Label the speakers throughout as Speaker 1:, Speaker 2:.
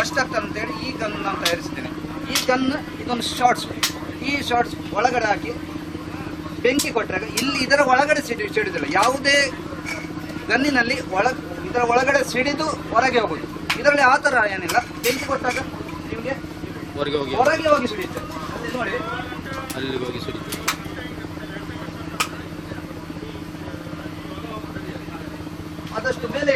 Speaker 1: ಕಷ್ಟ ಆಗ್ತದೆ ಅಂತೇಳಿ ಈ ಗನ್ ನಾನು ತಯಾರಿಸ್ತೇನೆ ಈ ಗನ್ ಇದೊಂದು ಶಾರ್ಟ್ಸ್ ಈ ಶಾರ್ಟ್ಸ್ ಒಳಗಡೆ ಹಾಕಿ ಬೆಂಕಿ ಕೊಟ್ಟರೆ ಇಲ್ಲಿ ಇದರ ಒಳಗಡೆ ಸಿಡಿ ಸಿಡಿದಿಲ್ಲ. ಯಾವುದೇ ಗನ್ನಿನಲ್ಲಿ ಒಳ ಇದರ ಒಳಗಡೆ ಸಿಡಿದು ಹೊರಗೆ ಹೋಗೋದು. ಇದರಲ್ಲಿ ಆ ಥರ ಏನಿಲ್ಲ. ಬೆಂಕಿ ಕೊಟ್ಟಾಗ ನಿಮಗೆ
Speaker 2: ಹೊರಗೆ ಹೋಗಿ
Speaker 1: ಹೊರಗೆ ಹೋಗಿ ಸಿಡಿಯುತ್ತೆ. ಅಲ್ಲಿ ನೋಡಿ.
Speaker 2: ಅಲ್ಲಿಗೆ ಹೋಗಿ ಸಿಡಿಯುತ್ತೆ.
Speaker 1: ಆದಷ್ಟು ಮೇಲೆ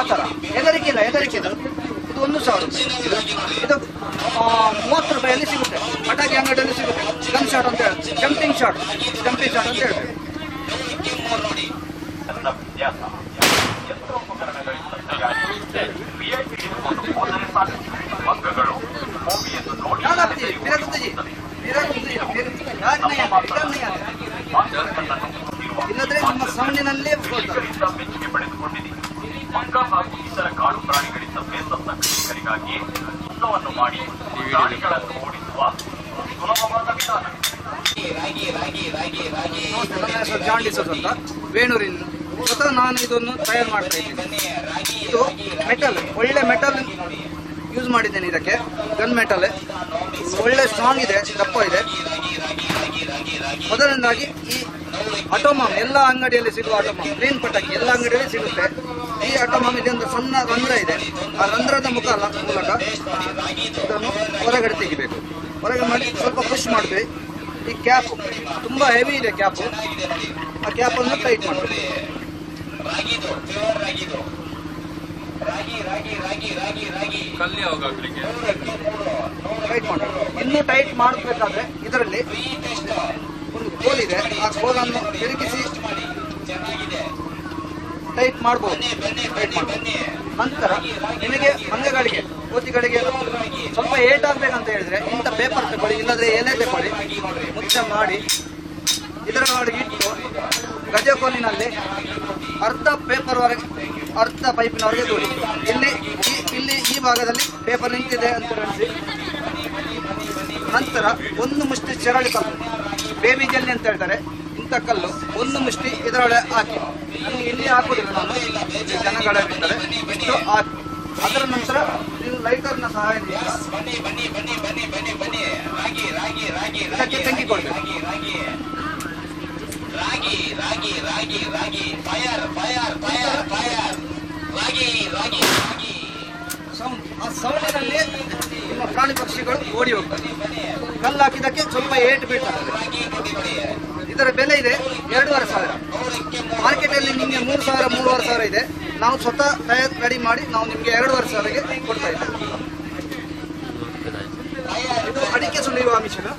Speaker 1: ಆ ಥರ ಹೆದರಿಕೆ ಇಲ್ಲ, ಹೆದರಿಕೆ ಇದು ಇದು ಒಂದು ಸಾವಿರ ಇದು ಮೂವತ್ತು ರೂಪಾಯಲ್ಲಿ ಸಿಗುತ್ತೆ. ಪಟಾಕಿ ಅಂಗಡಿಯಲ್ಲಿ ಸಿಗುತ್ತೆ. ಗನ್ ಶಾಟ್ ಅಂತ ಹೇಳಿ. Jumping shot. ಜಂಪಿಂಗ್ ಶಾಟ್ ಅಂತ ಹೇಳ್ಬೇಕು ಯಾವ್ದು
Speaker 3: ಮಂಗ ಹಾಗೂ ಇತರ ಕಾಡು ಪ್ರಾಣಿಗಳಿಂದ ಬೇಸತ್ತ ಕೃಷಿಕರಿಗಾಗಿ ಯುದ್ಧವನ್ನು ಮಾಡಿ ಪ್ರಾಣಿಗಳನ್ನು ಓಡಿಸುವ ಸುಲಭವಾದ ವಿಧಾನ.
Speaker 1: ನಮಸ್ತೆ, ನನ್ನ ಹೆಸರು ಜಾನ್ ಡಿಸೋಸ್ ಅಂತ ವೇಣೂರಿನ ಸ್ವತಃ ನಾನು ಇದನ್ನು ತಯಾರು ಮಾಡ್ತಾ ಇದ್ದೀನಿ. ಇದು ಮೆಟಲ್ ಒಳ್ಳೆ ಮೆಟಲ್ ಯೂಸ್ ಮಾಡಿದ್ದೇನೆ ಇದಕ್ಕೆ ಗನ್ ಮೆಟಲ್. ಒಳ್ಳೆ ಸ್ಟ್ರಾಂಗ್ ಇದೆ ದಪ್ಪ ಇದೆ. ಮೊದಲನೇದಾಗಿ ಈ ಆಟೋಮಾಮ್ ಎಲ್ಲ ಅಂಗಡಿಯಲ್ಲಿ ಸಿಗುವ ಆಟೋಮಾಮ್ ಗ್ರೀನ್ ಪಟಾಕಿ ಎಲ್ಲ ಅಂಗಡಿಯಲ್ಲಿ ಸಿಗುತ್ತೆ. ಈ ಅಟೋಮಾಮ್ ಒಂದು ಸಣ್ಣ ರಂಧ್ರ ಇದೆ. ಆ ರಂಧ್ರದ ಮುಖ ಮೂಲಕ ಇದನ್ನು ಹೊರಗಡೆ ತೆಗಿಬೇಕು. ಹೊರಗೆ ಮಾಡಿ ಸ್ವಲ್ಪ ಪುಷ್ ಮಾಡ್ತೀವಿ. ಈ ಕ್ಯಾಪ್ ತುಂಬ ಹೆವಿ ಇದೆ ಕ್ಯಾಪ್ ಆ ಕ್ಯಾಪನ್ನು ಟೈಟ್ ಮಾಡಬೇಕು ಟೈಟ್ ಮಾಡಬೇಕು. ಇನ್ನೂ ಟೈಟ್ ಮಾಡಬೇಕಾದ್ರೆ ಇದರಲ್ಲಿ ಒಂದು ಕೋಲ್ ಇದೆ. ಆ ಕೋಲನ್ನು ತಿರುಗಿಸಿ ಟೈಟ್ ಮಾಡಬಹುದು ನಂತರ ನಿಮಗೆ ಅಂಗಗಳಿಗೆ ಕೋತಿಗಳಿಗೆ ಸ್ವಲ್ಪ ಏಟ್ ಆಗ್ಬೇಕಂತ ಹೇಳಿದ್ರೆ ಇಂಥ ಪೇಪರ್ ತಗೊಳ್ಳಿ, ಇಲ್ಲದ್ರೆ ಏನೇ ತಗೊಳ್ಳಿ, ಮುಚ್ಚ ಮಾಡಿ, ಇದರ ಒಳಗೆ ಇಟ್ಟು ಗಜಕೋಲಿನಲ್ಲಿ ಅರ್ಧ ಪೇಪರ್ ವರೆಗೆ, ಅರ್ಧ ಪೈಪಿನವರೆಗೆ ದೂಡಿ ಇಲ್ಲಿ ಇಲ್ಲಿ ಈ ಭಾಗದಲ್ಲಿ ಪೇಪರ್ ನಿಂತಿದೆ ಅಂತ ಹೇಳಿ ನಂತರ ಒಂದು ಮುಷ್ಟಿ ಚರಳಿ ಬೇಬಿ ಜಲ್ಲಿ ಅಂತ ಹೇಳ್ತಾರೆ. ಇಂಥ ಕಲ್ಲು ಒಂದು ಮುಷ್ಟಿ ಇದರೊಳಗೆ ಹಾಕಿ. ನನಗೆ ಇಲ್ಲಿ ಹಾಕೋದಿಲ್ಲ ನಾನು ಈ ಬಿಟ್ಟರೆ ಇಷ್ಟು ಹಾಕಿ. ಅದರ ನಂತರ ನೀವು ಲೈಟರ್ನ ಸಹಾಯದಿಂದ ಇದಕ್ಕೆ ರಾಗಿ ಕೊಡಬೇಕು ಸೌಂಡ್. ಆ ಸೌಂಡಿನಲ್ಲಿ ನಿಮ್ಮ ಪ್ರಾಣಿ ಪಕ್ಷಿಗಳು ಓಡಿ ಹೋಗ್ತವೆ. ಕಲ್ಲು ಹಾಕಿದ್ದಕ್ಕೆ ಸ್ವಲ್ಪ ಏಟು ಬೀಳ್ತದೆ ಇದರ ಬೆಲೆ ಇದೆ ಎರಡೂವರೆ ಸಾವಿರ. ಮಾರ್ಕೆಟಲ್ಲಿ ನಿಮಗೆ ಮೂರು ಸಾವಿರ ಮೂರುವರೆ ಸಾವಿರ ಇದೆ. ನಾವು ಸ್ವತಃ ತಯಾರು ರೆಡಿ ಮಾಡಿ ನಾವು ನಿಮಗೆ ಎರಡೂವರೆ ಸಾವಿರಗೆ ಕೊಡ್ತಾ ಇದ್ದೇವೆ. ಇದು ಅಡಿಕೆ ಸುಲಿಯುವ ಮಿಷನ್.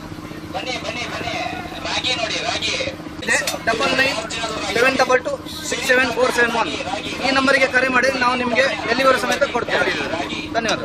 Speaker 1: ಇದೆ. Double nine seven double two six seven four seven one ಈ ನಂಬರಿಗೆ ಕರೆ ಮಾಡಿ ನಾವು ನಿಮಗೆ ಡೆಲಿವರಿ ಸಮೇತ ಕೊಡ್ತೇವೆ. ಧನ್ಯವಾದ